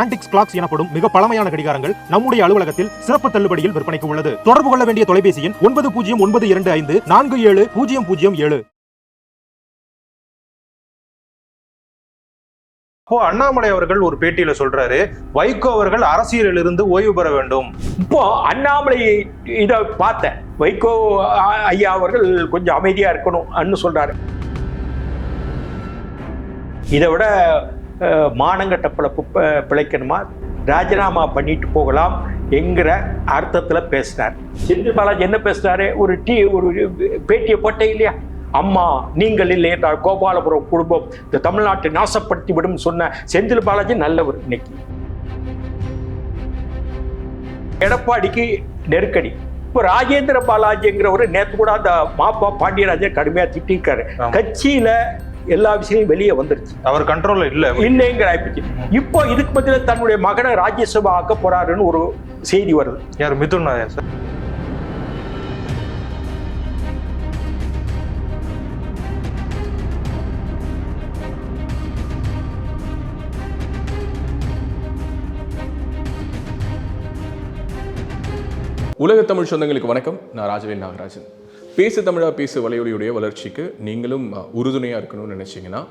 Antics clocks எனப்படும் மிக பழமையான கடிகாரங்கள் நம்முடைய அலுவலகத்தில் சிறப்பு தள்ளுபடியில் விற்பனைக்கு உள்ளது. தொடர்பு கொள்ள வேண்டிய தொலைபேசி எண் ஒன்பது பூஜ்ஜியம் ஒன்பது இரண்டு ஐந்து நான்கு ஏழு பூஜ்ஜியம் பூஜ்ஜியம் ஏழு. இப்போ அண்ணாமலை அவர்கள் ஒரு பேட்டியில சொல்றாரு வைகோ அவர்கள் அரசியலில் இருந்து ஓய்வு பெற வேண்டும். இப்போ அண்ணாமலை இதை பார்த்தேன். வைகோ ஐயா அவர்கள் கொஞ்சம் அமைதியா இருக்கணும் சொல்றாரு. இதை விட மானங்கட்ட பிழப்பு பிழைக்கணுமா? ராஜினாமா பண்ணிட்டு போகலாம் என்கிற அர்த்தத்துல பேசினார். செந்தில் பாலாஜி என்ன பேசினாரு ஒரு டீ ஒரு பேட்டியை போட்டே இல்லையா? அம்மா நீங்கள் இல்லை என்றால் கோபாலபுரம் குடும்பம் இந்த தமிழ்நாட்டை நாசப்படுத்தி விடும் சொன்ன செந்தில் பாலாஜி நல்லவர் இன்னைக்கு. எடப்பாடிக்கு நெருக்கடி. இப்போ ராஜேந்திர பாலாஜிங்கிறவர் நேற்று கூட அந்த மாப்பா பாண்டியராஜன் கடுமையா திட்டிருக்காரு. கட்சியில எல்லா விஷயமும் வெளியே வந்துருச்சு. அவர் கண்ட்ரோல்ல இல்ல. இல்லைங்கிற ஆயிடுச்சு இப்போ இதுக்கு பதிலா தன்னுடைய மகனை ராஜ்யசபா ஆக்க போறாருன்னு ஒரு செய்தி வருது. யார்? மிதுன் நாயர் சார். உலக தமிழ் சொந்தங்களுக்கு வணக்கம். நான் ராஜவேல் நாகராஜன். பேசு தமிழா பேசு வலையொலியுடைய வளர்ச்சிக்கு நீங்களும் அஹ், உறுதுணையா இருக்கணும்னு நினைச்சீங்கன்னா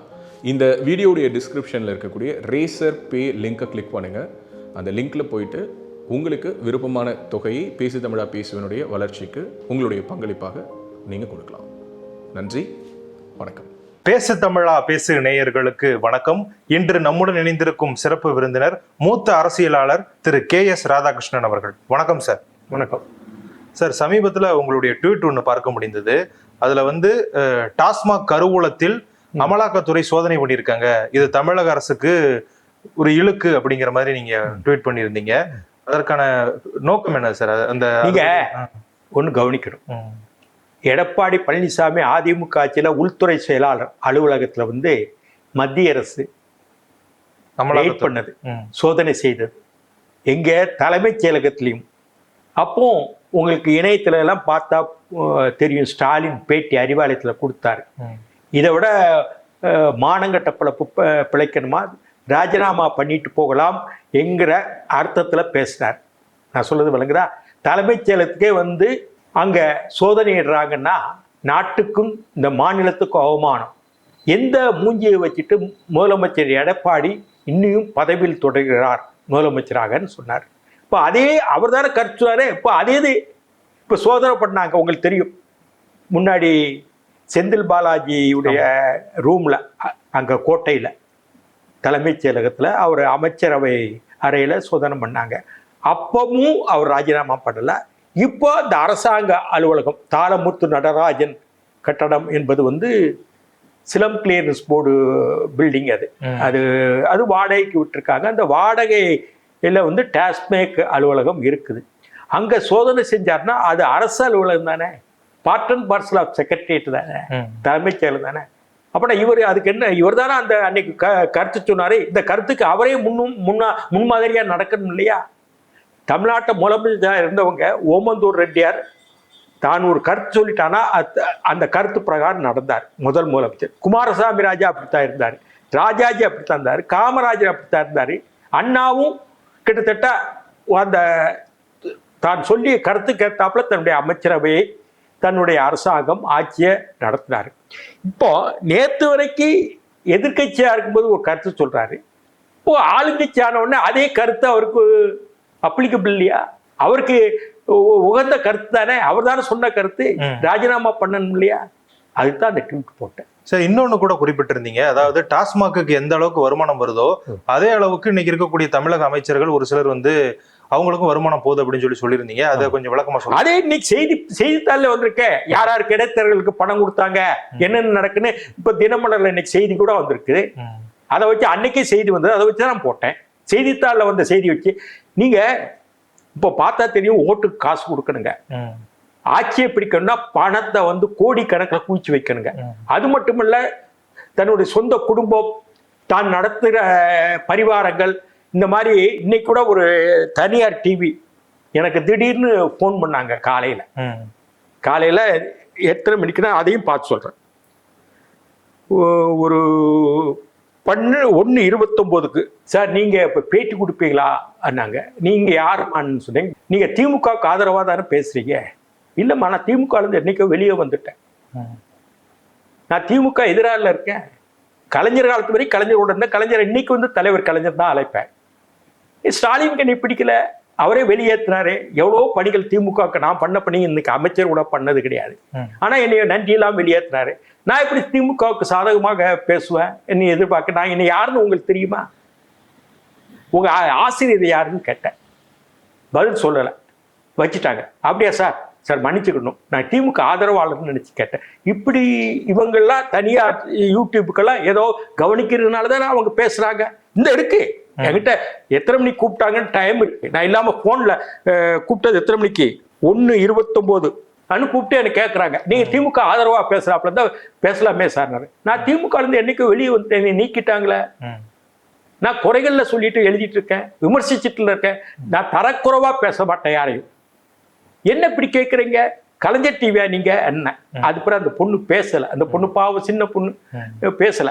இந்த வீடியோடைய டிஸ்கிரிப்ஷனில் இருக்கக்கூடிய ரேசர் பே லிங்கை கிளிக் பண்ணுங்க. அந்த லிங்க்ல போயிட்டு உங்களுக்கு விருப்பமான தொகையை பேசு தமிழா பேசுவனுடைய வளர்ச்சிக்கு உங்களுடைய பங்களிப்பாக நீங்கள் கொடுக்கலாம். நன்றி வணக்கம். பேசு தமிழா பேசு நேயர்களுக்கு வணக்கம். இன்று நம்முடன் இணைந்திருக்கும் சிறப்பு விருந்தினர் மூத்த அரசியலாளர் திரு கே எஸ் ராதாகிருஷ்ணன் அவர்கள். வணக்கம் சார். வணக்கம். சார் சமீபத்துல உங்களுடைய ட்வீட் ஒன்று பார்க்க முடிந்தது. அதுல வந்து டாஸ்மாக் கருவூலத்தில் அமலாக்கத்துறை சோதனை பண்ணியிருக்காங்க. இது தமிழக அரசுக்கு ஒரு இழுக்கு அப்படிங்கிற மாதிரி நீங்க ட்வீட் பண்ணியிருந்தீங்க. அதற்கான நோக்கம் என்ன சார்? அந்த நீங்க ஒன்று கவனிக்கணும். எடப்பாடி பழனிசாமி அதிமுக ஆட்சியில உள்துறை செயலாளர் அலுவலகத்துல வந்து மத்திய அரசு அமலாக்கத்துறை. பண்ணது சோதனை செய்தது. எங்க தலைமைச் செயலகத்திலையும். அப்போ உங்களுக்கு இணையத்துல எல்லாம் பார்த்தா தெரியும். ஸ்டாலின் பேட்டி அறிவாலயத்தில் கொடுத்தாரு. இதை விட மானங்கட்ட பிழப்பு ப- பிழைக்கணுமா? ராஜினாமா பண்ணிட்டு போகலாம் என்கிற அர்த்தத்தில் பேசினார் நான் சொல்றது விளங்குதா? தலைமைச் செயலத்துக்கே வந்து அங்கே சோதனையிடுறாங்கன்னா நாட்டுக்கும் இந்த மாநிலத்துக்கும் அவமானம். எந்த மூஞ்சியை வச்சுட்டு முதலமைச்சர் எடப்பாடி இன்னும் பதவியில் தொடர்கிறார் முதலமைச்சராகன்னு சொன்னார். இப்போ அதே அவர் தானே சொன்னாரு இப்போ அதே இது. இப்போ சோதனை பண்ணாங்க உங்களுக்கு தெரியும். முன்னாடி செந்தில் பாலாஜியுடைய ரூமில் அங்கே கோட்டையில் தலைமைச் செயலகத்தில் அவர் அமைச்சரவை அறையில் சோதனை பண்ணாங்க. அப்பவும் அவர் ராஜினாமா பண்ணல. இப்போ இந்த அரசாங்க அலுவலகம் தாளமுத்து நடராஜன் கட்டடம் என்பது வந்து சிலம் கிளியரன்ஸ் போர்டு பில்டிங் அது. அது அது வாடகைக்கு விட்டுருக்காங்க. அந்த வாடகையில் வந்து டாஸ்மேக் அலுவலகம் இருக்குது. அங்கே சோதனை செஞ்சார்னா அது அரசு அலுவலகம் தானே? Part and parcel of secretariat தானே. தலைமைச் செயலர் தானே? அப்படா இவர் அதுக்கு என்ன இவர் தானே அந்த அன்னைக்கு க கருத்து சொன்னாரு? இந்த கருத்துக்கு அவரே முன்னும் முன்னா முன்மாதிரியா நடக்கணும் இல்லையா? தமிழ்நாட்டை முதலமைச்சராக இருந்தவங்க ஓமந்தூர் ரெட்டியார் தான் ஒரு கருத்து சொல்லிட்டானா அந்த கருத்து பிரகாரம் நடந்தார் முதல் முதலமைச்சர். குமாரசாமி ராஜா அப்படித்தான் இருந்தார். ராஜாஜி அப்படித்தான் இருந்தார். காமராஜர் அப்படித்தான் இருந்தார். அண்ணாவும் கிட்டத்தட்ட அந்த தான் சொல்லிய கருத்துக்கு ஏற்றாப்புல தன்னுடைய அமைச்சரவையை தன்னுடைய அரசாங்கம் ஆட்சியை நடத்தினார். இப்போ நேத்து வரைக்கும் எதிர்க்கட்சியா இருக்கும்போது ஒரு கருத்து சொல்றாரு. இப்போ ஆளுங்கட்சி ஆன உடனே அதே கருத்து அவருக்கு அப்ளிகபிள் இல்லையா? அவருக்கு உகந்த கருத்து தானே? அவர் தானே சொன்ன கருத்து. ராஜினாமா பண்ணணும் இல்லையா? அதுக்கு தான் அந்த ட்வீட் போட்டேன். சார் இன்னொன்னு கூட குறிப்பிட்டிருந்தீங்க. அதாவது டாஸ்மாக்கு எந்த அளவுக்கு வருமானம் வருதோ அதே அளவுக்கு இன்னைக்கு இருக்கக்கூடிய தமிழக அமைச்சர்கள் ஒரு சிலர் வந்து அவங்களுக்கும் வருமானம் போகுது அப்படின்னு சொல்லி சொல்லியிருந்தீங்க. அதை கொஞ்சம் விளக்கமா சொல்லுங்க. அதே இன்னைக்கு செய்தி செய்தித்தாள்ல வந்திருக்கே. யார் யாருக்கு இடைத்தேர்தலுக்கு பணம் கொடுத்தாங்க என்னென்ன நடக்குன்னு இப்ப தினமலர்ல இன்னைக்கு செய்தி கூட வந்திருக்கு. அதை வச்சு அன்னைக்கே செய்தி வந்தது. அதை வச்சு தான் நான் போட்டேன். செய்தித்தாளில் வந்த செய்தி வச்சு நீங்க இப்போ பார்த்தா தெரியும் ஓட்டுக்கு காசு கொடுக்கணுங்க. ஆட்சியை பிடிக்கணும்னா பணத்தை வந்து கோடிக்கணக்கில் குவிச்சு வைக்கணுங்க. அது மட்டும் இல்ல தன்னுடைய சொந்த குடும்பம் தான் நடத்துகிற பரிவாரங்கள் இந்த மாதிரி இன்னைக்கு கூட ஒரு தனியார் டிவி எனக்கு திடீர்னு ஃபோன் பண்ணாங்க காலையில். காலையில் எத்தனை மணிக்குன்னா அதையும் பார்த்து சொல்கிறேன் ஒரு பண்ணு ஒன்று இருபத்தொம்போதுக்கு சார் நீங்கள் இப்போ பேட்டி கொடுப்பீங்களா? அண்ணாங்க நீங்கள் யாருமான்னு சொன்னீங்க நீங்கள் திமுகவுக்கு ஆதரவாக தானே பேசுகிறீங்க இல்லைம்மா நான் திமுகலேருந்து என்னைக்கோ வெளியே வந்துட்டேன். நான் திமுக எதிரால இருக்கேன். கலைஞர் காலத்து வரை கலைஞரோட இருந்தேன். கலைஞர் இன்னைக்கு வந்து தலைவர் கலைஞர் தான் அழைப்பேன். ஸ்டாலினுக்கு என்னை பிடிக்கல? அவரே வெளியேற்றினாரு எவ்வளோ பணிகள் திமுகவுக்கு நான் பண்ண பணி இன்னைக்கு அமைச்சர் கூட பண்ணது கிடையாது. ம். ஆனா என்னைய நன்றியெல்லாம் வெளியேற்றினாரு நான் எப்படி திமுகவுக்கு சாதகமாக பேசுவேன்? என்னை எதிர்பார்க்க நான் என்னை யாருன்னு உங்களுக்கு தெரியுமா? உங்க ஆ- ஆசிரியர் யாருன்னு கேட்டேன். பதில் சொல்லலை. வச்சுட்டாங்க. அப்படியா சார்? சார் மன்னிச்சுக்கணும். நான் திமுக ஆதரவாளர்னு நினைச்சு கேட்டேன். இப்படி இவங்கெல்லாம் தனியா யூடியூப்புக்கெல்லாம் ஏதோ கவனிக்கிறதுனால தானே அவங்க பேசுறாங்க. இந்த இருக்கு. என்கிட்ட எத்தனை மணிக்கு கூப்பிட்டாங்கன்னு டைம் இருக்கு. நான் இல்லாம போன்ல கூப்பிட்டது எத்தனை மணிக்கு? ஒன்னு இருபத்தொம்போது. அனு கூப்பிட்டு எனக்கு கேட்குறாங்க நீங்க திமுக ஆதரவா பேசுறாப்புல தான் பேசலாமே சார் நான். திமுக இருந்து என்னைக்கு வெளியே வந்து என்னை நீக்கிட்டாங்களே. நான் குறைகள்ல சொல்லிட்டு எழுதிட்டு இருக்கேன். விமர்சிச்சுட்டு இருக்கேன். நான் தரக்குறைவா பேச மாட்டேன் யாரையும். என்ன இப்படி கேட்குறீங்க கலைஞர் டிவியா நீங்க? என்ன? அதுக்கப்புறம் அந்த பொண்ணு பேசல. அந்த பொண்ணு பாவம் சின்ன பொண்ணு. பேசல.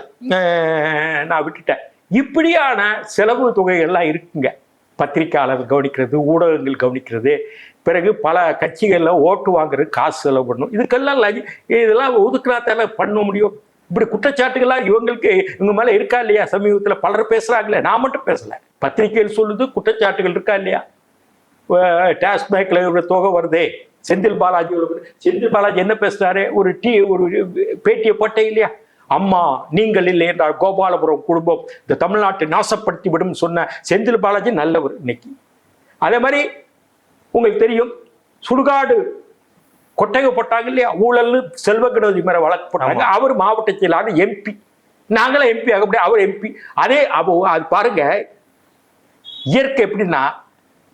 நான் விட்டுட்டேன். இப்படியான செலவு தொகைகள்லாம் இருக்குங்க. பத்திரிக்கையாளர் கவனிக்கிறது ஊடகங்கள் கவனிக்கிறது. பிறகு பல கட்சிகள்ல ஓட்டு வாங்குறது காசு செலவு பண்ணணும். இதுக்கெல்லாம் இதெல்லாம் ஒதுக்குனா தானே பண்ண முடியும்? இப்படி குற்றச்சாட்டுகள்லாம் இவங்களுக்கு இவங்க மேல இருக்கா இல்லையா? சமீபத்துல பலர் பேசுறாங்களே. நான் மட்டும் பேசல. பத்திரிகைகள் சொல்லுது குற்றச்சாட்டுகள் இருக்கா இல்லையா? டாஸ்மேக்ல இவ்வளவு தொகை வருதே. செந்தில் பாலாஜி. செந்தில் பாலாஜி என்ன பேசுறாரு? ஒரு டீ ஒரு பேட்டியை போட்டே இல்லையா? அம்மா நீங்கள் இல்லை என்றால் கோபாலபுரம் குடும்பம் இந்த தமிழ்நாட்டை நாசப்படுத்தி விடும் சொன்ன செந்தில் பாலாஜி நல்லவர் இன்னைக்கு. அதே மாதிரி உங்களுக்கு தெரியும் சுடுகாடு கொட்டகை போட்டாங்க இல்லையா? ஊழல்னு செல்வ கணபதி மேல வழக்கு போட்டாங்க. அவர் மாவட்ட செயலாளர் எம்பி. நாங்களும் எம்பி ஆக முடியாது அவர் எம்பி. அதே அது பாருங்க இயற்கை எப்படின்னா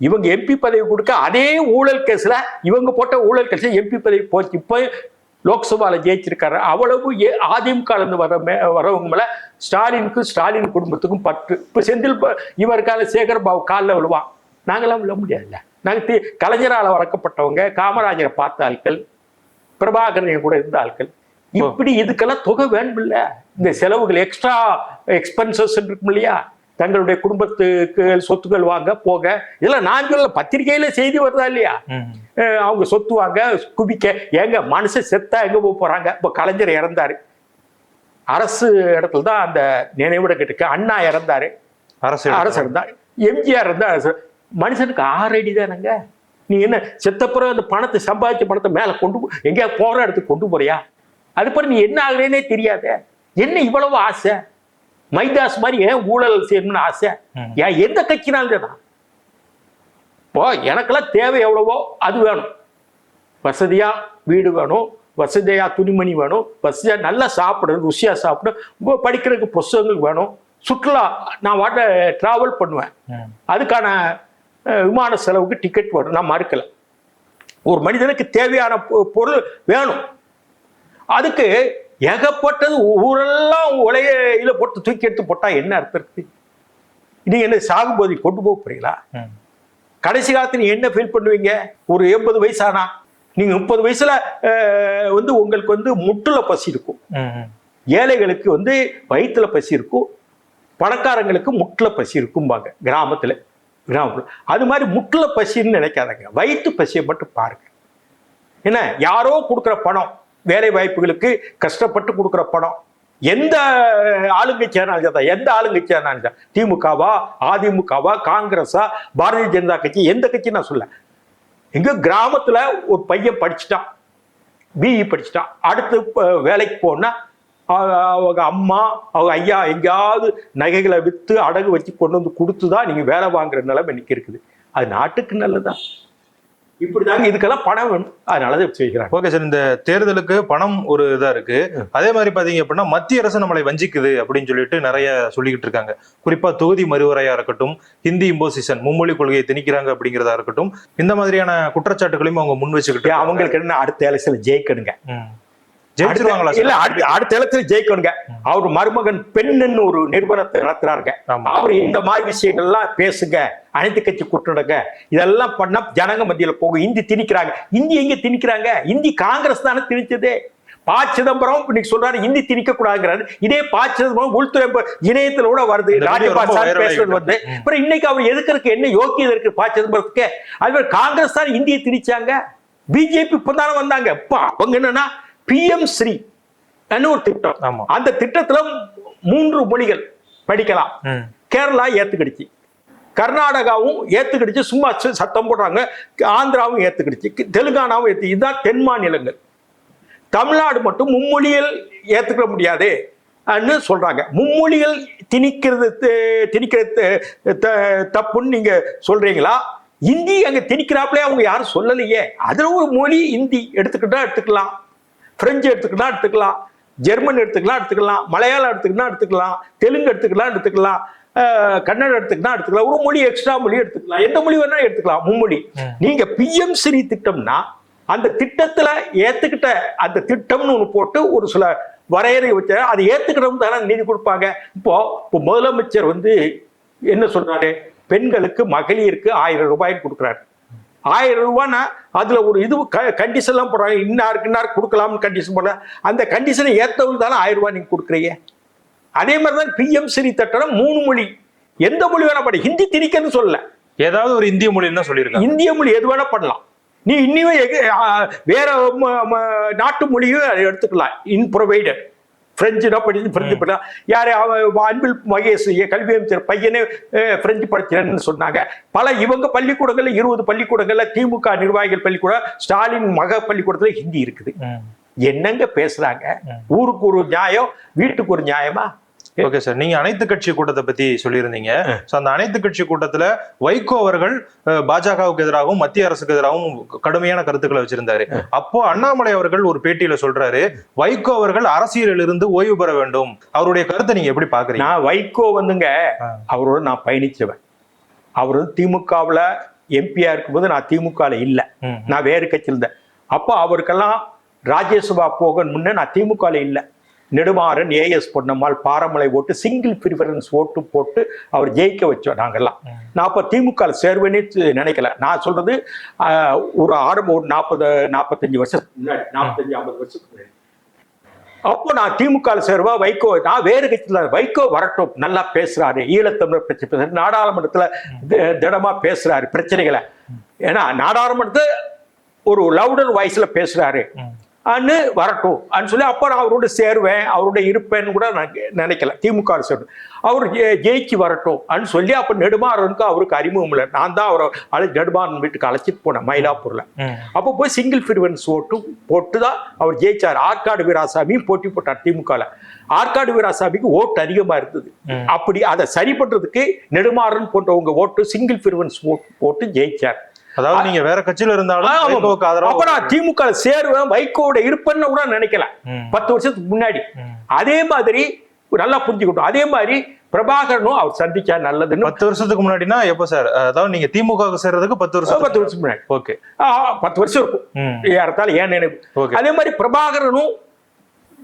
இவங்க எம்பி பதவி கொடுக்க அதே ஊழல் கேஸ்ல இவங்க போட்ட ஊழல் கேஸ்ல எம்பி பதவி போச்சு இப்போ லோக்சபால ஜெயிச்சிருக்காரு. அவ்வளவு ஏ- அதிமுக இருந்து வர மே- வரவங்க மேல ஸ்டாலினுக்கும் ஸ்டாலின் குடும்பத்துக்கும் பற்று. இப்போ செந்தில் இவர் கால சேகர் பாபு காலில் விழுவான் நாங்களாம் விழ முடியாதுல்ல. நாங்கள் தி கலைஞரால் வளர்க்கப்பட்டவங்க காமராஜரை பார்த்த ஆட்கள் பிரபாகரன் கூட இருந்த ஆட்கள். இப்படி இதுக்கெல்லாம் தொகை வேணுமில்ல. இந்த செலவுகள் எக்ஸ்ட்ரா எக்ஸ்பென்சஸ் இருக்கும் இல்லையா? தங்களுடைய குடும்பத்துக்கு சொத்துக்கள் வாங்க போக. இதெல்லாம் சொல்ல பத்திரிகையில செய்தி வருதா இல்லையா? அவங்க சொத்து வாங்க குவிக்க. ஏங்க மனுஷன் செத்தா எங்க போக போறாங்க? இப்போ கலைஞர் இறந்தாரு. அரசு இடத்துல தான் அந்த நினைவிடம் இருக்கு அண்ணா இறந்தாரு. அரசு அரசு இருந்தா எம்ஜிஆர் இருந்தா மனுஷனுக்கு ஆறு அடி தானங்க? நீ என்ன செத்தப்புறம் அந்த பணத்தை சம்பாதிச்ச பணத்தை மேல கொண்டு போ- எங்கேயாவது போற இடத்துக்கு கொண்டு போறியா? அதுக்கப்புறம் நீ என்ன ஆகுறேனே தெரியாதே. என்ன இவ்வளவு ஆசை? மைதாஸ் மாதிரி ஏன் ஊழல் செய்யணும்னு ஆசை. ஏன் எந்த கட்சினாலும் தான். இப்போ எனக்கெல்லாம் தேவை எவ்வளவோ அது வேணும். வசதியா வீடு வேணும் வசதியா துணிமணி வேணும் வசதியா நல்லா சாப்பிடணும் ருசியா சாப்பிடணும் படிக்கிறதுக்கு புஸ்தகங்கள் வேணும் சுற்றுலா நான் வாட்ட டிராவல் பண்ணுவேன். அதுக்கான விமான செலவுக்கு டிக்கெட் வரும் நான் மறுக்கல. ஒரு மனிதனுக்கு தேவையான பொருள் வேணும். அதுக்கு ஏகப்பட்டது ஊரெல்லாம் உலையில போட்டு தூக்கி எடுத்து போட்டா என்ன அர்த்தம் இருக்கு? நீங்க என்ன சாகும்போது கொண்டு போக போறீங்களா. கடைசி காலத்துல நீங்க என்ன ஃபீல் பண்ணுவீங்க? ஒரு எண்பது வயசானா? நீங்க முப்பது வயசுல வந்து உங்களுக்கு வந்து முட்டுல பசி இருக்கும். ஏழைகளுக்கு வந்து வயிற்றுல பசி இருக்கும். பணக்காரங்களுக்கு முட்டுல பசி இருக்கும்பாங்க கிராமத்துல. கிராமத்துல. அது மாதிரி முட்டுல பசின்னு நினைக்காதங்க. வயிற்று பசியை மட்டும் பாருங்க. என்ன? யாரோ கொடுக்குற பணம் வேலை வாய்ப்புகளுக்கு கஷ்டப்பட்டு கொடுக்குற படம் எந்த ஆளுங்கட்சியான தான் எந்த ஆளுங்கட்சியான திமுகவா அதிமுகவா காங்கிரஸா பாரதிய ஜனதா கட்சி எந்த கட்சி நான் சொல்ல எங்க கிராமத்துல ஒரு பையன் படிச்சுட்டான். பிஇ படிச்சுட்டான். அடுத்து வேலைக்கு போனா அவங்க அம்மா அவங்க ஐயா எங்கேயாவது நகைகளை விற்று அடகு வச்சு கொண்டு வந்து கொடுத்து தான் நீங்கள் வேலை வாங்குற நிலைமை இன்னைக்கு இருக்குது. அது நாட்டுக்கு இப்படிதாங்க இதுக்கெல்லாம் பணம் வேணும். அதனால தான் செய்கிறாங்க. ஓகே சார் இந்த தேர்தலுக்கு பணம் ஒரு இதா இருக்கு. அதே மாதிரி பாத்தீங்க அப்படின்னா மத்திய அரசு நம்மளை வஞ்சிக்குது அப்படின்னு சொல்லிட்டு நிறைய சொல்லிக்கிட்டு இருக்காங்க. குறிப்பா தொகுதி மறுவரையா இருக்கட்டும் ஹிந்தி இம்போசிஷன் மும்மொழி கொள்கையை திணிக்கிறாங்க அப்படிங்கிறதா இருக்கட்டும் இந்த மாதிரியான குற்றச்சாட்டுகளையும் அவங்க முன் வச்சுக்கிட்டு அவங்களுக்கு என்ன அடுத்த எலெக்ஷன்ல ஜெயிக்கணுங்க. ஜெயிச்சிருவாங்களா இல்ல அடுத்த அடுத்த இடத்துல ஜெயிக்கணுங்க. அவர் மருமகன் பெண்ணுன்னு ஒரு நிறுவனத்தை நடத்துறாருங்க. அவர் இந்த மாதிரி விஷயங்கள்லாம் பேசுங்க. அனைத்து கட்சி கூட்டணுங்க. இதெல்லாம் பண்ணா ஜனங்க மத்தியில போகும். இந்தி திணிக்கிறாங்க. இந்தி எங்க திணிக்கிறாங்க? இந்தி காங்கிரஸ் தானே திணிச்சதே. ப. சிதம்பரம் இன்னைக்கு சொல்றாரு இந்தி திணிக்க கூடாதுங்கிறாரு இதே ப. சிதம்பரம் உள்துறை இப்ப இணையத்துல கூட வருது. பேசுறது வந்து. அப்புறம் இன்னைக்கு அவர் எதுக்கிறதுக்கு என்ன யோக்கியதை இருக்கு ப. சிதம்பரத்துக்கு? அதுமாதிரி காங்கிரஸ் தான் இந்தியை திணிச்சாங்க. பிஜேபி இப்பதானே வந்தாங்க. இப்ப அவங்க என்னன்னா பிஎம் ஸ்ரீ ஒரு திட்டம். அந்த திட்டத்துல மூன்று மொழிகள் படிக்கலாம். கேரளா ஏத்துக்கிடுச்சு. கர்நாடகாவும் ஏத்துக்கிடுச்சு சும்மா சத்தம் போடுறாங்க. ஆந்திராவும் ஏத்துக்கிடுச்சு. தெலுங்கானாவும் ஏத்து இதுதான் தென் மாநிலங்கள். தமிழ்நாடு மட்டும் மும்மொழிகள் ஏத்துக்க முடியாது. ன்னு சொல்றாங்க. மும்மொழிகள் திணிக்கிறது திணிக்கிறது தப்புன்னு நீங்க சொல்றீங்களா? இந்தி அங்க திணிக்கிறாப்புல அவங்க யாரும் சொல்லலையே. அதுல ஒரு மொழி இந்தி எடுத்துக்கிட்டா எடுத்துக்கலாம். பிரெஞ்சு எடுத்துக்கிட்டா எடுத்துக்கலாம். ஜெர்மன் எடுத்துக்கலாம் எடுத்துக்கலாம். மலையாளம் எடுத்துக்கிட்டா எடுத்துக்கலாம். தெலுங்கு எடுத்துக்கலாம். எடுத்துக்கலாம் கன்னடம் எடுத்துக்கிட்டா எடுத்துக்கலாம். ஒரு மொழி எக்ஸ்ட்ரா மொழி எடுத்துக்கலாம். எந்த மொழி வேணா எடுத்துக்கலாம். மும்மொழி. நீங்க பிஎம் ஸ்ரீ திட்டம்னா அந்த திட்டத்துல ஏத்துக்கிட்ட அந்த திட்டம்னு ஒண்ணு போட்டு ஒரு சில வரையறை வச்ச அதை ஏத்துக்கிட்டவங்க தானே நிதி கொடுப்பாங்க. இப்போ இப்போ முதலமைச்சர் வந்து என்ன சொல்றாரு? பெண்களுக்கு மகளிருக்கு ஆயிரம் ரூபாய் கொடுக்குறாரு. ஆயிரம் ரூபாய்னா அதுல ஒரு இது கண்டிஷன் எல்லாம் போடுறாங்க. இன்னாருக்கு இன்னாருக்கு கொடுக்கலாம்னு கண்டிஷன் போடுறாங்க அந்த கண்டிஷனை ஏத்தவங்க தானே ஆயிரம் ரூபாய் நீங்க கொடுக்குறீங்க. அதே மாதிரி தான் பிஎம் ஸ்ரீ திட்டம் மூணு மொழி. எந்த மொழி வேணா படி. ஹிந்தி திணிக்கன்னு சொல்லல. ஏதாவது ஒரு இந்திய மொழின்னு தான் சொல்லியிருக்காங்க. இந்திய மொழி எது வேணா பண்ணலாம். நீ இன்னுமே வேற நாட்டு மொழியும் எடுத்துக்கலாம். இன் ப்ரொவைடட் பிரெஞ்சுனா படிச்சு பிரெஞ்சு படிக்கலாம் யாரு? அன்பில் மகேஷ் கல்வி அமைச்சர் பையனே அஹ், பிரெஞ்சு படிக்கிறேன்னு சொன்னாங்க. பல இவங்க பள்ளிக்கூடங்கள்ல இருபது பள்ளிக்கூடங்கள்ல திமுக நிர்வாகிகள் பள்ளிக்கூடம் ஸ்டாலின் மக பள்ளிக்கூடத்துல ஹிந்தி இருக்குது. என்னங்க பேசுறாங்க? ஊருக்கு ஒரு நியாயம் வீட்டுக்கு ஒரு நியாயமா? ஓகே சார் நீங்க அனைத்து கட்சி கூட்டத்தை பத்தி சொல்லியிருந்தீங்க. சோ அந்த அனைத்து கட்சி கூட்டத்துல வைகோ அவர்கள் பாஜகவுக்கு எதிராகவும் மத்திய அரசுக்கு எதிராகவும் கடுமையான கருத்துக்களை வச்சிருந்தாரு. அப்போ அண்ணாமலை அவர்கள் ஒரு பேட்டியில சொல்றாரு வைகோ அவர்கள் அரசியலில் இருந்து ஓய்வு பெற வேண்டும். அவருடைய கருத்தை நீங்க எப்படி பாக்குறீங்க? நான் வைகோ வந்துங்க. அவரோட நான் பயணிச்சவன். அவர் திமுகவில் எம்பியா இருக்கும்போது நான் திமுகவில் இல்லை. நான் வேறு கட்சியில் இருந்தேன். அப்போ அவருக்கெல்லாம் ராஜ்யசபா போக முன்னே நான் திமுகவில் இல்லை. நெடுமாறன் ஏஎஸ் பொன்னம்மாள் பாரமலை ஓட்டு சிங்கிள் ப்ரிஃபரன்ஸ் ஓட்டு போட்டு அவர் ஜெயிக்க வச்சோம் நாங்கெல்லாம். நான் அப்போ திமுக சேருவேனே து- நினைக்கல. நான் சொல்றது ஒரு ஆரம்ப ஒரு நாற்பது நாற்பத்தஞ்சு வருஷத்துக்கு முன்னாடி நாற்பத்தஞ்சு ஐம்பது வருஷத்துக்கு முன்னாடி. அப்போ நான் திமுக சேருவா வைகோ நான் வேறு கட்சியில் வைகோ வரட்டும் நல்லா பேசுறாரு. ஈழத்தமிழர் பிரச்சனை நாடாளுமன்றத்துல திடமா பேசுறாரு பிரச்சனைகளை. ஏன்னா நாடாளுமன்றத்தை ஒரு லவுடர் வாய்ஸ்ல பேசுறாரு. அன்னு வரட்டும். அன்னு சொல்லி அப்போ நான் அவரோட சேருவேன். அவரோட இருப்பேன்னு கூட நான் நினைக்கல. திமுக சேருவேன் அவர் ஜெயிச்சு வரட்டும். அன்னு சொல்லி அப்போ நெடுமாறனுக்கு அவருக்கு அறிமுகம் இல்லை. நான் தான் அவரை அழை நெடுமாறன் வீட்டுக்கு அழைச்சிட்டு போனேன் மயிலாப்பூர்ல. அப்போ போய் சிங்கிள் பிரிவன்ஸ் ஓட்டு போட்டு தான் அவர் ஜெயிச்சார். ஆற்காடு வீராசாமியும் போட்டி போட்டார் திமுகல. ஆற்காடு வீராசாமிக்கு ஓட்டு அதிகமா இருந்தது. அப்படி அதை சரி பண்றதுக்கு நெடுமாறன் போன்றவங்க ஓட்டு சிங்கிள் பிரிவன்ஸ் ஓட்டு போட்டு ஜெயிச்சார். அதாவது நீங்க வேற கட்சியில இருந்தாலும் அப்ப நான் திமுக சேருவேன் வைகோட இருப்பேன்னு கூட நினைக்கல. பத்து வருஷத்துக்கு முன்னாடி. அதே மாதிரி நல்லா புரிஞ்சுக்கிட்டோம். அதே மாதிரி பிரபாகரனும் அவர் சந்திச்சா நல்லதுன்னு பத்து வருஷத்துக்கு முன்னாடினா எப்போ சார்? அதாவது நீங்க திமுக சேர்றதுக்கு பத்து வருஷம் பத்து வருஷம் முன்னாடி. ஓகே. பத்து வருஷம் இருக்கும். ஏறத்தால ஏன் நினைவு. அதே மாதிரி பிரபாகரனும்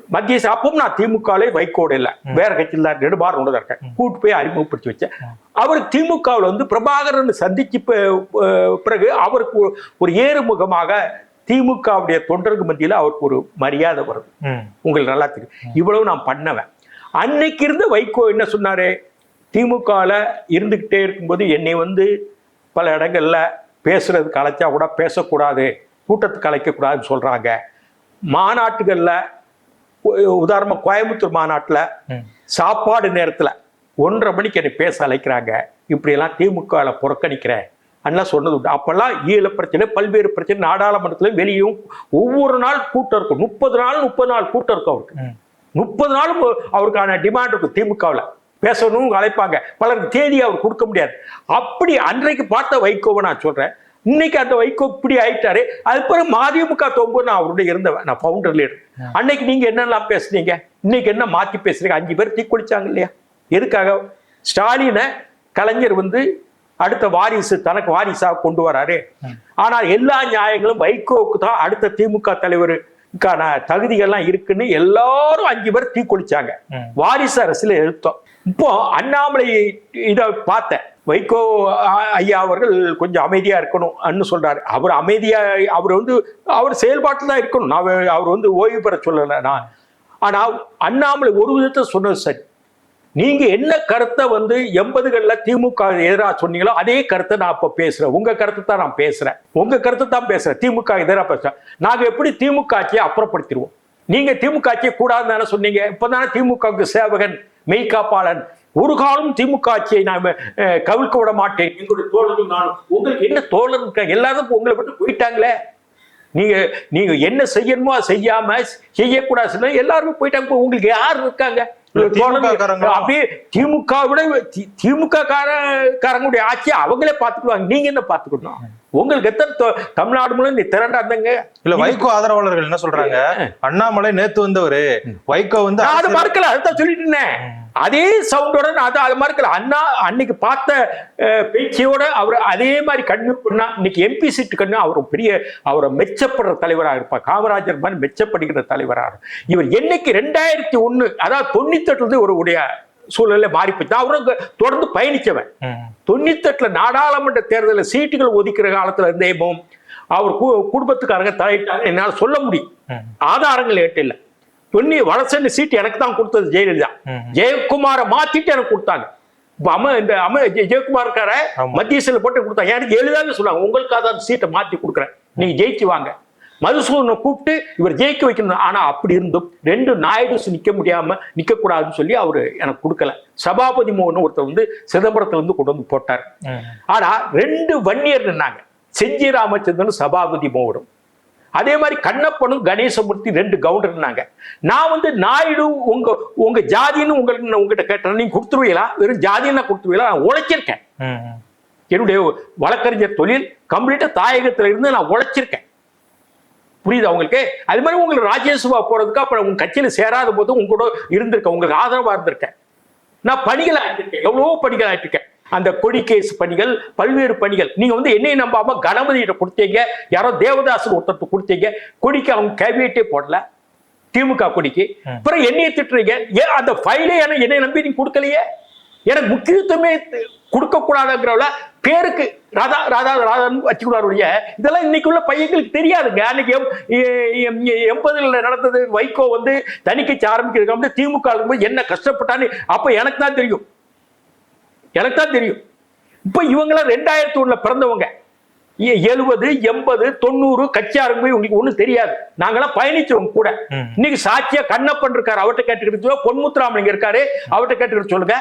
மத்திய ச- அப்பவும் நான் திமுகவிலே வைகோட இல்ல. வேற கட்சியில் தான் நெடுமாறனோட தான் இருக்கேன். கூட்டு போய் அறிமுகப்படுத்தி வச்சேன். அவருக்கு திமுகவில் வந்து பிரபாகரன் சந்திச்சு பிறகு அவருக்கு ஒரு- ஏறுமுகமாக திமுகவுடைய தொண்டருக்கு மத்தியில அவருக்கு ஒரு மரியாதை வருது ம். உங்களுக்கு நல்லா தெரியும் இவ்வளவு நான் பண்ணவன். அன்னைக்கு இருந்த வைகோ என்ன சொன்னாரு? திமுகவில் இருந்துக்கிட்டே இருக்கும்போது என்னை வந்து பல இடங்கள்ல பேசுறது கலைச்சா கூட பேசக்கூடாது கூட்டத்துக்கு கலைக்கக்கூடாதுன்னு சொல்றாங்க. மாநாட்டுகளில் உதாரணமா கோயம்புத்தூர் மாநாட்டில். சாப்பாடு நேரத்துல ஒன்றரை மணிக்கு என்னை பேச அழைக்கிறாங்க. இப்படியெல்லாம் திமுகவில் புறக்கணிக்கிறேன் அண்ணன் சொன்னது உண்டு. அப்பெல்லாம் ஈழ பிரச்சனை பல்வேறு பிரச்சனை நாடாளுமன்றத்திலும் வெளியும் ஒவ்வொரு நாள் கூட்டம் இருக்கும். முப்பது நாள் முப்பது நாள் கூட்டம் இருக்கும் அவருக்கு. முப்பது நாளும் அவருக்கான டிமாண்ட் இருக்கும் திமுகவில் பேசணும் அழைப்பாங்க. பலருக்கு தேதி அவர் கொடுக்க முடியாது. அப்படி அன்றைக்கு பார்த்த வைகோவை நான் சொல்றேன். இன்னைக்கு அந்த வைகோ இப்படி ஆயிட்டாரு. அதுக்கப்புறம் மதிமுக தொம்பு நான் அவருடைய இருந்தவன் நான் ஃபவுண்டர் லீடர் அன்னைக்கு நீங்க என்னெல்லாம் பேசுனீங்க? இன்னைக்கு என்ன மாத்தி பேசுறீங்க? அஞ்சு பேர் தீக்குளிச்சாங்க இல்லையா? எதுக்காக? ஸ்டாலினை கலைஞர் வந்து அடுத்த வாரிசு தனக்கு வாரிசாக கொண்டு வராரு. ஆனால் எல்லா நியாயங்களும் வைகோவுக்கு தான் அடுத்த திமுக தலைவருக்கான தகுதிகள்லாம் இருக்குன்னு எல்லாரும் அஞ்சு பேர் தீக்குளிச்சாங்க. வாரிசு அரசுல எடுத்தோம் இப்போ அண்ணாமலை இதை பார்த்தேன் வைகோ ஐயா அவர்கள் கொஞ்சம் அமைதியாக இருக்கணும்னு சொல்கிறார் அவர் அமைதியாக அவர் வந்து அவர் செயல்பாட்டில் தான் இருக்கணும். நான் அவர் வந்து ஓய்வு பெற சொல்லலை நான். ஆனால் அண்ணாமலை ஒரு விதத்தை சொன்னது சரி. நீங்கள் என்ன கருத்தை வந்து எண்பதுகளில் திமுக எதிராக சொன்னீங்களோ அதே கருத்தை நான் அப்போ பேசுகிறேன் உங்கள் கருத்தை தான் நான் பேசுகிறேன் உங்கள் கருத்தை தான் பேசுகிறேன் திமுக எதிராக பேசுகிறேன் நாங்கள் எப்படி திமுக ஆட்சியை அப்புறப்படுத்திடுவோம்? நீங்கள் திமுக ஆட்சியை கூடாதுன்னு தானே சொன்னீங்க. இப்பதானே திமுகவுக்கு சேவகன் மெய்காப்பாளன் ஒரு காலம் திமுக ஆட்சியை அஹ், கவிழ்க்க விட மாட்டேன். எங்களுடைய தோழர்கள் நான் உங்களுக்கு என்ன தோழர் இருக்காங்க எல்லாரும் உங்களை விட்டு போயிட்டாங்களே? நீங்க நீங்க என்ன செய்யணுமோ செய்யாம செய்யக்கூடாது சொன்னா எல்லாருமே போயிட்டாங்க. உங்களுக்கு யார் இருக்காங்க? அப்படியே திமுக விட திமுக கார காரங்களுடைய ஆட்சியை அவங்களே பாத்துக்குவாங்க நீங்க என்ன பாத்துக்கணும் உங்களுக்கு எத்தனை தொ- தமிழ்நாடு முழுவதும் நீ திரண்டாந்தங்க இல்ல வைகோ ஆதரவாளர்கள் என்ன சொல்றாங்க? அண்ணாமலை நேத்து வந்தவரு. வைகோ வந்து நான் அதை மறுக்கல அதுதான் சொல்லிட்டு இருந்தேன். அதே சவுண்டோட அதை அதை மறுக்கல அண்ணா அன்னைக்கு பார்த்த பேச்சியோட அவர் அதே மாதிரி கண்ணு பண்ணா இன்னைக்கு எம்பி சீட்டு கண்ணு அவர் பெரிய அவரை மெச்சப்படுற தலைவராக இருப்பார். காமராஜர் மாதிரி மெச்சப்படுகிற தலைவராக. இவர் என்னைக்கு ரெண்டாயிரத்தி ஒண்ணு அதாவது தொண்ணூத்தெட்டுல இருந்து ஒரு உடைய சூழ்நிலை மாறி போச்சு. அவரும் தொடர்ந்து பயணிச்சவன். தொண்ணூத்தெட்டுல நாடாளுமன்ற தேர்தலில் சீட்டுகள் ஒதுக்கிற காலத்துல இருந்தேவும் அவர் குடும்பத்துக்காரங்க தலையிட்டாங்க. என்னால சொல்ல முடியும். ஆதாரங்கள் ஏற்ற இல்ல. தொண்ணி வளசன்னு சீட்டு எனக்கு தான் கொடுத்தது ஜெயலலிதா. ஜெயக்குமாரை மாத்திட்டு எனக்கு கொடுத்தாங்க. அம இந்த அம ஜெ- ஜெயக்குமார் இருக்கார ஆமா. மத்திய சில போட்டு கொடுத்தாங்க. எனக்கு எளிதாக சொல்லுவாங்க உங்களுக்காக தான் சீட்டை மாத்தி கொடுக்குறேன். நீங்க ஜெயிச்சு வாங்க. மதுசூதனை கூப்பிட்டு இவர் ஜெயிக்க வைக்கணும். ஆனா அப்படி இருந்தும் ரெண்டு நாயுடுஸ் நிக்க முடியாம நிக்க கூடாதுன்னு சொல்லி அவரு எனக்கு கொடுக்கல. சபாபதி மோகன் ஒருத்தர் வந்து சிதம்பரத்துல இருந்து கொண்டு வந்து போட்டார். ஆனா ரெண்டு வன்னியர் நின்னாங்க. செஞ்சி ராமச்சந்திரன் சபாபதி மோகனும். அதே மாதிரி கண்ணப்பனும் கணேசமூர்த்தி ரெண்டு கவுண்டர் இருந்தாங்க. நான் வந்து நாயுடு உங்க உங்க ஜாதின்னு உங்களுக்கு உங்ககிட்ட கேட்டேன். நீங்க கொடுத்துருவீங்களா? வெறும் ஜாதின்னு கொடுத்துருவீங்களா? நான் உழைச்சிருக்கேன். என்னுடைய வழக்கறிஞர் தொழில் கம்ப்ளீட்டா தாயகத்துல இருந்து நான் உழைச்சிருக்கேன். புரியுது அவங்களுக்கு அது மாதிரி உங்களுக்கு ராஜ்யசபா போறதுக்கு அப்புறம் உங்க கட்சியில சேராத போது உங்க கூட இருந்திருக்கேன். உங்களுக்கு ஆதரவா இருந்திருக்கேன். நான் பணிகள் ஆயிட்டிருக்கேன். எவ்வளவோ பணிகள் ஆயிட்டிருக்கேன். அந்த கொடி கேஸ் பணிகள் பல்வேறு பணிகள். நீங்க வந்து என்னையும் நம்பாம கணபதியிட்ட கொடுத்தீங்க யாரோ தேவதாசன் ஒருத்தருக்கு கொடுத்தீங்க கொடிக்கு அவங்க கேபினட்டே போடல. திமுக கொடிக்கு. அப்புறம் என்னைய திட்டுறீங்க. ஏன் அந்த ஃபைலே எனக்கு என்னை நம்பி நீங்க கொடுக்கலையே? எனக்கு முக்கியத்துவமே கொடுக்க கூடாதுங்கிறவள பேருக்கு ராதா ராதா ராதான்னு வச்சுக்கூடாது இதெல்லாம் இன்னைக்குள்ள பையங்களுக்கு தெரியாதுங்க. அன்னைக்கு எம்- எண்பதுல நடந்தது வைகோ வந்து தணிக்கைச்சு ஆரம்பிக்கிறதுக்கு வந்து திமுக என்ன கஷ்டப்பட்டான்னு அப்ப எனக்கு தான் தெரியும். எனக்கு தான் தெரியும். இப்ப இவங்கெல்லாம் ரெண்டாயிரத்தி ஒண்ணுல பிறந்தவங்க. எழுபது எண்பது தொண்ணூறு கட்சி ஆரம்பி உங்களுக்கு ஒண்ணும் தெரியாது. நாங்கெல்லாம் பயணிச்சவங்க கூட. இன்னைக்கு சாட்சியா கண்ணப்பன் இருக்காரு அவர்கிட்ட கேட்டுக்கிட்டு. பொன்முத்துராமலிங்க இருக்காரு அவர்கிட்ட கேட்டுக்கிட்டு சொல்லுங்க.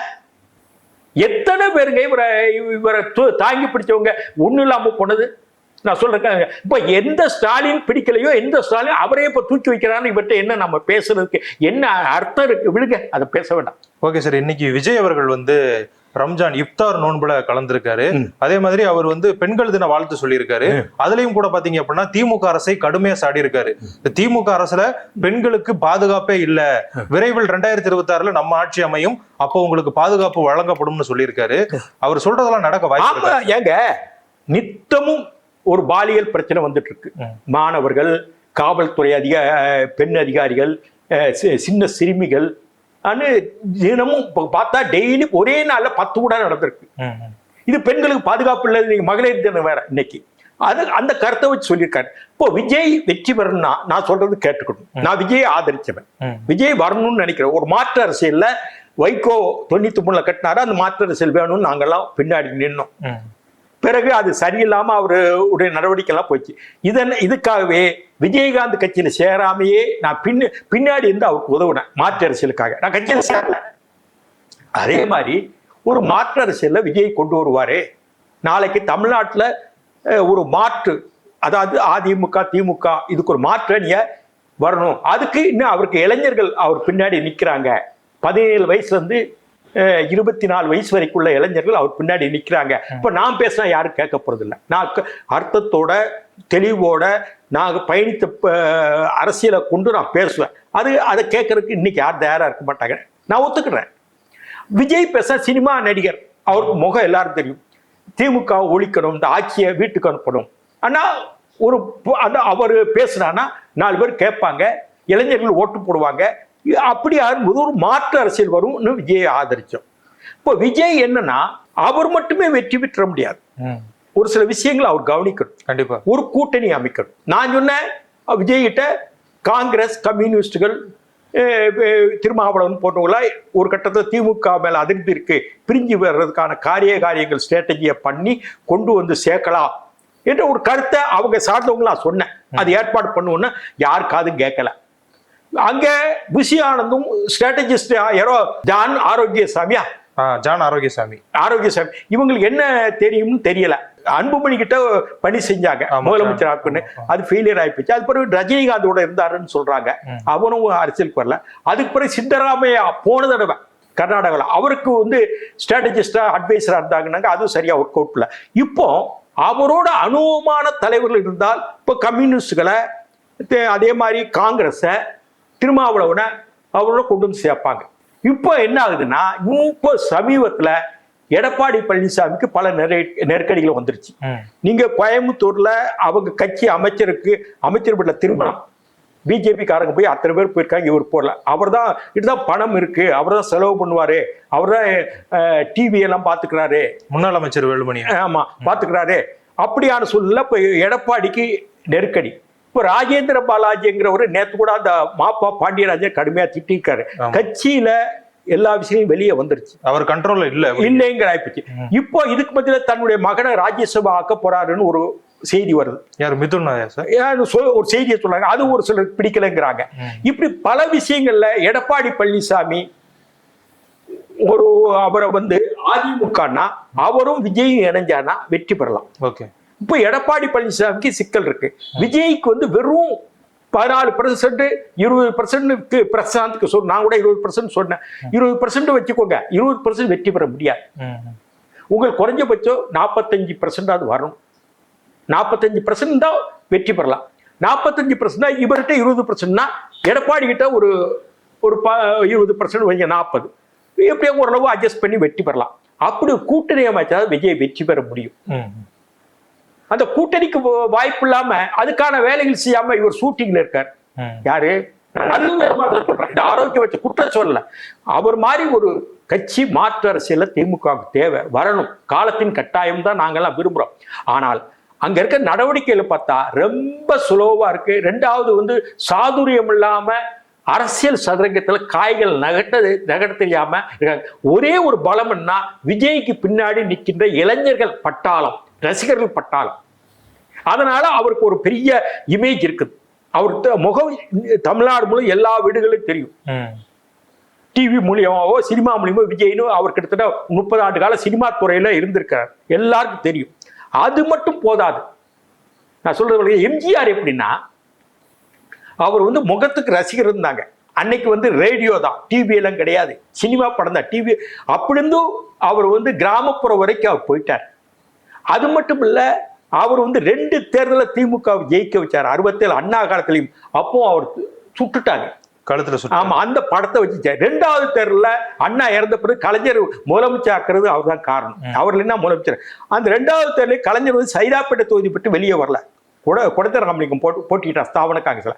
எத்தனை பேருங்க இவரை இவரை தாங்கி பிடிச்சவங்க? ஒண்ணும் இல்லாம போனது. நான் சொல்றேன். இப்ப எந்த ஸ்டாலின் பிடிக்கலையோ எந்த ஸ்டாலின் அவரே இப்ப தூக்கி வைக்கிறான்னு இவர்கிட்ட என்ன நம்ம பேசுறதுக்கு என்ன அர்த்தம் இருக்கு? விடுங்க அதை பேச வேண்டாம். ஓகே சார் இன்னைக்கு விஜய் அவர்கள் வந்து ரம்ஜான் இஃப்தார் நோன்புல கலந்திருக்காரு. அதே மாதிரி அவர் வந்து பெண்கள் தின வாழ்த்து சொல்லியிருக்காரு. அதுலயும் கூட பாத்தீங்க அப்படின்னா திமுக அரசை கடுமையா சாடி இருக்காரு இந்த திமுக அரசுல பெண்களுக்கு பாதுகாப்பே இல்ல. விரைவில் ரெண்டாயிரத்தி இருபத்தி ஆறுல நம்ம ஆட்சி அமையும். அப்போ உங்களுக்கு பாதுகாப்பு வழங்கப்படும்னு சொல்லியிருக்காரு. அவர் சொல்றதெல்லாம் நடக்க வாய்ப்பு? ஏங்க நித்தமும் ஒரு பாலியல் பிரச்சனை வந்துட்டு இருக்கு. மாணவர்கள் காவல்துறை அதிக பெண் அதிகாரிகள் சின்ன சிறுமிகள் அனு தினமும் பார்த்தா டெய்லி ஒரே நாள்ல பத்து கூட நடந்திருக்கு. இது பெண்களுக்கு பாதுகாப்பு இல்லை நீங்க மகளிர் தினம் வேற இன்னைக்கு. அது அந்த கருத்தை வச்சு சொல்லியிருக்காரு. இப்போ விஜய் வெற்றி பெறணும்னா நான் சொல்றது கேட்டுக்கணும். நான் விஜயை ஆதரிச்சவன். விஜய் வரணும்னு நினைக்கிறேன். ஒரு மாற்று அரசியல்ல வைகோ தொண்ணூத்தி மூணுல கட்டினாரு அந்த மாற்று அரசியல் வேணும்னு நாங்கெல்லாம் பின்னாடி நின்னோம். பிறகு அது சரியில்லாம அவர் உடைய நடவடிக்கை எல்லாம் போச்சு. இதன் இதுக்காகவே விஜயகாந்த் கட்சியில சேராமையே நான் பின்ன பின்னாடி இருந்து அவருக்கு உதவுனேன் மாற்று அரசியலுக்காக. நான் கட்சியில் சேரல. அதே மாதிரி ஒரு மாற்று அரசியலில் விஜய் கொண்டு வருவாரே. நாளைக்கு தமிழ்நாட்டுல ஒரு மாற்று அதாவது அதிமுக திமுக இதுக்கு ஒரு மாற்று நீ வரணும். அதுக்கு இன்னும் அவருக்கு இளைஞர்கள் அவர் பின்னாடி நிக்கிறாங்க. பதினேழு வயசுல இருந்து இருபத்தி நாலு வயசு வரைக்குள்ள இளைஞர்கள் அவர் பின்னாடி நிற்கிறாங்க இப்போ நான் பேசினா யாரும் கேட்க போறது இல்லை நான் க- அர்த்தத்தோட தெளிவோட நான் பயணித்த அரசியலை கொண்டு நான் பேசுவேன். அது அதை கேட்கறதுக்கு இன்னைக்கு யார் தயாராக இருக்க மாட்டாங்க. நான் ஒத்துக்கிறேன். விஜய் பேச சினிமா நடிகர் அவருக்கு முகம் எல்லாரும் தெரியும். திமுக ஒழிக்கணும் இந்த ஆட்சியை வீட்டுக்கு அனுப்பணும். ஆனால் ஒரு அந்த அவர் பேசுனான்னா நாலு பேர் கேட்பாங்க இளைஞர்கள் ஓட்டு போடுவாங்க அப்படி ஒரு மாற்று அரசியல் வரும்னு விஜயை ஆதரிச்சோம். இப்போ விஜய் என்னன்னா அவர் மட்டுமே வெற்றி பெற்ற முடியாது. ஒரு சில விஷயங்களை அவர் கவனிக்கணும். கண்டிப்பா. ஒரு கூட்டணி அமைக்கணும். நான் சொன்னேன் அஹ் விஜய்கிட்ட காங்கிரஸ் கம்யூனிஸ்டுகள் திருமாவளவன் போன்றவங்கள ஒரு கட்டத்தில் திமுக மேல அதிருப்தி இருக்கு. பிரிஞ்சு வர்றதுக்கான காரிய காரியங்கள் ஸ்ட்ராட்டஜியை பண்ணி கொண்டு வந்து சேர்க்கலாம் என்ற ஒரு கருத்தை அவங்க சார்ந்தவங்களா சொன்னேன். அது ஏற்பாடு பண்ணுவோன்னு யார் காதும் கேட்கல. அங்க புஷி ஆனந்தும் ஸ்ட்ராட்டஜிஸ்ட் யாரோ ஜான் ஆரோக்கியசாமியா ஆ, ஜான் ஆரோக்கியசாமி. ஆரோக்கியசாமி. இவங்களுக்கு என்ன தெரியும்னு தெரியல. அன்புமணி கிட்ட பணி செஞ்சாங்க. முதலமைச்சர் ஆக்குன்னு. அது ஃபெயிலியர் ஆயிப்போச்சு. அது பிறகு ரஜினிகாந்தோட இருந்தாருன்னு சொல்றாங்க. அவரும் அரசியலுக்கு வரல. அதுக்கு பிறகு சித்தராமையா போன தடவை கர்நாடகாவில் அவருக்கு வந்து ஸ்ட்ராட்டஜிஸ்டா அட்வைசரா இருந்தாங்கன்னாங்க. அதுவும் சரியா ஒர்க் அவுட்ல இப்போ அவரோட அனுபவமான தலைவர்கள் இருந்தால் இப்போ கம்யூனிஸ்டுகளை அதே மாதிரி காங்கிரஸை திருமாவளவனை அவரோட கொண்டு வந்து சேர்ப்பாங்க. இப்போ என்ன ஆகுதுன்னா இப்போ சமீபத்துல எடப்பாடி பழனிசாமிக்கு பல நெரு நெருக்கடிகள் வந்துருச்சு. ம். நீங்க கோயம்புத்தூர்ல அவங்க கட்சி அமைச்சருக்கு அமைச்சர் வீட்டுல திருமணம். பிஜேபி காரங்க போய் அத்தனை பேர் போயிருக்காங்க இவர் போடல. அவர் தான் இதுதான் பணம் இருக்கு அவர் தான் செலவு பண்ணுவாரு அவர் தான் டிவி எல்லாம் பாத்துக்கிறாரு. முன்னாள் அமைச்சர் வேலுமணி. ஆமா பாத்துக்கிறாரு. அப்படியான சூழ்நிலை இப்ப எடப்பாடிக்கு நெருக்கடி. இப்போ ராஜேந்திர பாலாஜிங்கிறவர் நேத்து கூட அந்த மாப்பா பாண்டியராஜன் கடுமையா திட்டிருக்காரு. கட்சியில எல்லா விஷயமும் வெளியே வந்துருச்சு. அவர் கண்ட்ரோல்ல இல்ல இல்லைங்கிற ஆயிப்போச்சு இப்போ இதுக்கு மத்தியில தன்னுடைய மகனை ராஜ்யசபா ஆக்க போறாருன்னு ஒரு செய்தி வருது. யார் மிதுன் ஒரு செய்தியை சொல்றாங்க. அது ஒரு சிலர் பிடிக்கலைங்கிறாங்க. இப்படி பல விஷயங்கள்ல எடப்பாடி பழனிசாமி ஒரு அவரை வந்து அதிமுகனா அவரும் விஜயும் இணைஞ்சானா வெற்றி பெறலாம். ஓகே. இப்போ எடப்பாடி பழனிசாமிக்கு சிக்கல் இருக்கு. விஜய்க்கு வந்து வெறும் பதினாலு பர்சன்ட் இருபது பர்சன்ட்க்கு பிரசாந்த்க்கு சொல் நான் கூட இருபது பர்சன்ட் சொன்னேன். இருபது பர்சன்ட் வச்சுக்கோங்க. இருபது பர்சன்ட் வெற்றி பெற முடியாது. உங்களுக்கு குறைஞ்சபட்சம் நாற்பத்தஞ்சு பர்சன்டாவது வரணும். நாற்பத்தஞ்சு பர்சன்ட் தான் வெற்றி பெறலாம். நாற்பத்தஞ்சு பர்சன்ட் இவர்கிட்ட இருபது பர்சன்ட்னா எடப்பாடி கிட்ட ஒரு ஒரு ப இருபது பர்சன்ட் வைங்க நாற்பது எப்படியோ ஓரளவு அட்ஜஸ்ட் பண்ணி வெற்றி பெறலாம். அப்படி கூட்டணி அமைச்சா விஜய் வெற்றி பெற முடியும். அந்த கூட்டணிக்கு வாய்ப்பு இல்லாம அதுக்கான வேலைகள் செய்யாம இவர் ஷூட்டிங்ல இருக்கார். யாரு? ஆரோக்கியம் வச்ச குற்றம் சொல்லல. அவர் மாதிரி ஒரு கட்சி மாற்று அரசியல திமுகவுக்கு தேவை. வரணும். காலத்தின் கட்டாயம் தான் நாங்கெல்லாம் விரும்புறோம். ஆனால் அங்க இருக்க நடவடிக்கைகளை பார்த்தா ரொம்ப சுலோவா இருக்கு. ரெண்டாவது வந்து சாதுரியம் இல்லாம அரசியல் சதுரங்கத்துல காய்கள் நகட்ட நகட்ட தெரியாம. ஒரே ஒரு பலம்னா விஜய்க்கு பின்னாடி நிற்கின்ற இளைஞர்கள் பட்டாளம். ரசிகர்கள் பட்டாளம் அதனால அவருக்கு ஒரு பெரிய இமேஜ் இருக்குது. அவர் முகம் தமிழ்நாடு முழு எல்லா வீடுகளும் தெரியும். டிவி மூலியமாவோ சினிமா மூலியமோ விஜய்னு அவர் கிட்டத்தட்ட முப்பது ஆண்டு கால சினிமா துறையில இருந்திருக்கார் எல்லாருக்கும் தெரியும். அது மட்டும் போதாது. நான் சொல்றது எம்ஜிஆர் எப்படின்னா அவர் வந்து முகத்துக்கு ரசிகர் இருந்தாங்க. அன்னைக்கு வந்து ரேடியோ தான். டிவி எல்லாம் கிடையாது. சினிமா படம் தான். டிவி அப்படி இருந்தும் அவர் வந்து கிராமப்புற வரைக்கும் அவர் போயிட்டார். அது மட்டும் இல்ல அவர் வந்து ரெண்டு தேர்தலை திமுக ஜெயிக்க வச்சார். அறுபத்தேழு அண்ணா காலத்திலையும். அப்போ அவர் சுட்டுட்டாங்க கழுத்துல ஆமா அந்த படத்தை வச்சு ரெண்டாவது தேர்தல்ல அண்ணா இறந்த பிறகு கலைஞர் முதலமைச்சர் ஆக்குறது அவர் தான் காரணம் அவர் என்ன முதலமைச்சர்? அந்த ரெண்டாவது தேர்தலில் கலைஞர் வந்து சைதாப்பேட்டை தொகுதி விட்டு வெளியே வரல. கூட குடத்த ராமலிங்கம் போட்டு போட்டிக்கிட்டார் ஸ்தாபன காங்கிரஸ்ல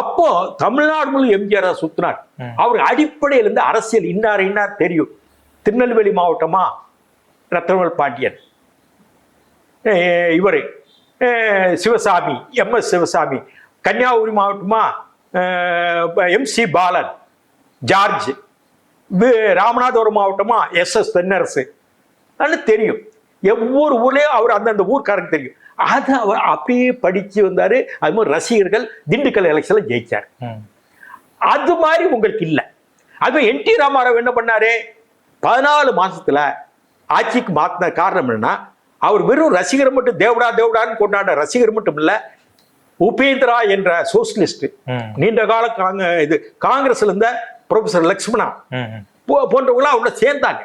அப்போ தமிழ்நாடு முழு எம்ஜிஆர் தான் சுத்தினார். அவர் அடிப்படையில இருந்து அரசியல் இன்னார் இன்னார் தெரியும். திருநெல்வேலி மாவட்டமா ரத்னவேல் பாண்டியன். இவர். சிவசாமி எம். எஸ். சிவசாமி. கன்னியாகுமரி மாவட்டமா எம்சி பாலன் ஜார்ஜ். ராமநாதபுரம் மாவட்டமா எஸ். எஸ். தென்னரசு. அதெல்லாம் தெரியும். ஒவ்வொரு ஊர்லயும் அவர் அந்தந்த ஊர்க்காரருக்கு தெரியும். அதை அவர் அப்படியே படிச்சு வந்தாரு. அது மாதிரி ரசிகர்கள் திண்டுக்கல் எலெக்ஷன்ல ஜெயிச்சார். ம். அது மாதிரி உங்களுக்கு இல்லை. அது என் டி ராமாராவ் என்ன பண்ணாரு? பதினாலு மாசத்துல ஆட்சிக்கு மாத்தின காரணம் என்னன்னா அவர் வெறும் ரசிகர் மட்டும் தேவடா தேவடான்னு கொண்டாட ரசிகர் மட்டும் இல்ல உபேந்திரா என்ற சோசியலிஸ்ட். நீண்ட கால காங்க இது காங்கிரஸ்ல இருந்த ப்ரொஃபசர் லக்ஷ்மணா போன்றவங்களாம் அவரோட சேர்ந்தாங்க.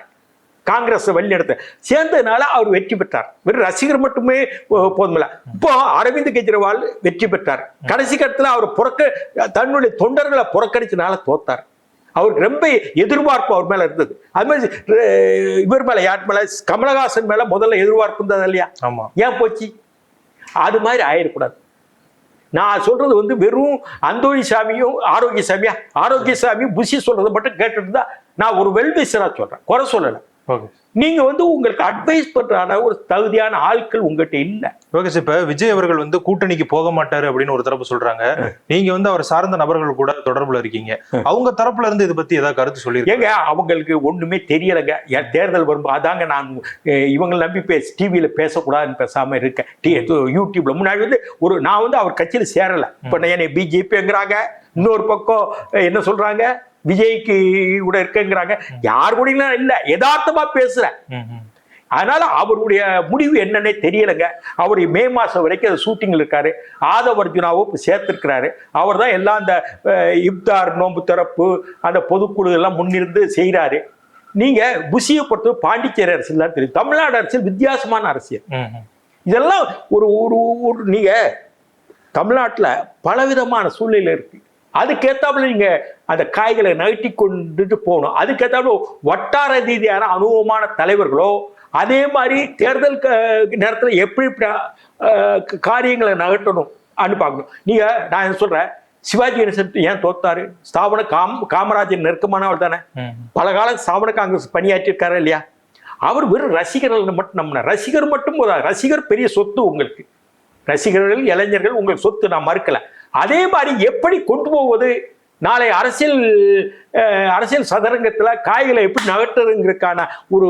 காங்கிரஸ் வழிநடத்த சேர்ந்ததுனால அவர் வெற்றி பெற்றார். வெறும் ரசிகர் மட்டுமே போதுமில்ல. இப்போ அரவிந்த் கெஜ்ரிவால் வெற்றி பெற்றார். கடைசி கட்டத்தில் அவர் புறக்க தன்னுடைய தொண்டர்களை புறக்கணிச்சனால தோத்தார். அவருக்கு ரொம்ப எதிர்பார்ப்பு அவர் மேல இருந்தது. அது மாதிரி இவர் மேல யார் மேல கமலஹாசன் மேல முதல்ல எதிர்பார்ப்பு இருந்தது இல்லையா? ஆமா. ஏன் போச்சு? அது மாதிரி ஆயிடக்கூடாது. நான் சொல்றது வந்து வெறும் அந்தோணி சாமியும் ஆரோக்கிய சாமியா? ஆரோக்கிய சாமி புஷி சொல்றதை மட்டும் கேட்டுட்டு இருந்தா நான் ஒரு வெல்விசரா சொல்றேன். குறை சொல்லலை. ஓகே நீங்க வந்து உங்களுக்கு அட்வைஸ் பண்றான ஒரு தகுதியான ஆட்கள் உங்ககிட்ட இல்ல. ஓகே சார் இப்ப விஜய் அவர்கள் வந்து கூட்டணிக்கு போக மாட்டாரு அப்படின்னு ஒரு தரப்பு சொல்றாங்க. நீங்க வந்து அவர் சார்ந்த நபர்கள் கூட தொடர்புல இருக்கீங்க. அவங்க தரப்புல இருந்து இதை பத்தி ஏதாவது கருத்து சொல்லியிருக்காங்க ஏங்க அவங்களுக்கு ஒண்ணுமே தெரியலைங்க. என் தேர்தல் வரும்போது அதாங்க நான் இவங்களை நம்பி பேச டிவியில பேசக்கூடாதுன்னு பேசாம இருக்கேன். யூடியூப்ல முன்னாடி வந்து ஒரு நான் வந்து அவர் கட்சியில சேரல. இப்ப என்னை பிஜேபிங்கிறாங்க இன்னொரு பக்கம் என்ன சொல்றாங்க? விஜய்க்கு கூட இருக்கேங்கிறாங்க. யார் கூட இல்ல. யதார்த்தமா பேசுறேன். அதனால அவருடைய முடிவு என்னன்னே தெரியலைங்க. அவர் மே மாசம் வரைக்கும் அது ஷூட்டிங்ல இருக்காரு. ஆதவ அர்ஜுனாவும் இப்ப சேர்த்திருக்கிறாரு. அவர் தான் எல்லாம் அந்த இப்தார் நோன்பு திறப்பு அந்த பொதுக்குழு எல்லாம் முன்னிருந்து செய்கிறாரு நீங்க புஷியை பொறுத்த பாண்டிச்சேரி அரசியல் தான் தெரியும். தமிழ்நாடு அரசியல் வித்தியாசமான அரசியல். இதெல்லாம் ஒரு ஒரு ஒரு நீங்க தமிழ்நாட்டுல பலவிதமான சூழ்நிலை இருக்கு. அதுக்கேத்தாப்புல நீங்க அந்த காய்களை நகட்டி கொண்டுட்டு போகணும். அதுக்கேத்தாப்புல வட்டார ரீதியான அனுபவமான தலைவர்களோ அதே மாதிரி தேர்தல் நேரத்துல எப்படி காரியங்களை நகட்டணும் அப்படின்னு பார்க்கணும். நீங்க நான் என்ன சொல்றேன்? சிவாஜி கணேசன் ஏன் தோத்தாரு? ஸ்தாபன காம் காமராஜர் நெருக்கமானவர் தானே. பல காலம் ஸ்தாபன காங்கிரஸ் பணியாற்றிருக்காரு இல்லையா? அவர் வெறும் ரசிகர்கள் மட்டும் நம்ம ரசிகர் மட்டும் ரசிகர் பெரிய சொத்து உங்களுக்கு. ரசிகர்கள் இளைஞர்கள் உங்கள் சொத்து நான் மறுக்கல. அதே மாதிரி எப்படி கொண்டு போவது? நாளை அரசியல் அரசியல் சதுரங்கத்துல காய்களை எப்படி நகட்டுறதுங்கிறதுக்கான ஒரு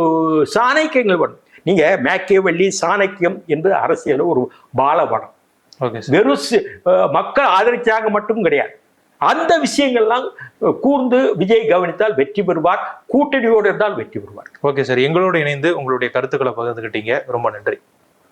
சாணக்கியங்கள் வேணும். நீங்க மேக்கியவள்ளி சாணக்கியம் என்று அரசியல் ஒரு பாலபடம் வெறும் மக்கள் ஆதரிச்சாங்க மட்டும் கிடையாது. அந்த விஷயங்கள்லாம் கூர்ந்து விஜய் கவனித்தால் வெற்றி பெறுவார் கூட்டணியோடு இருந்தால் வெற்றி பெறுவார். Okay sir. எங்களோட இணைந்து உங்களுடைய கருத்துக்களை பகிர்ந்துக்கிட்டீங்க ரொம்ப நன்றி.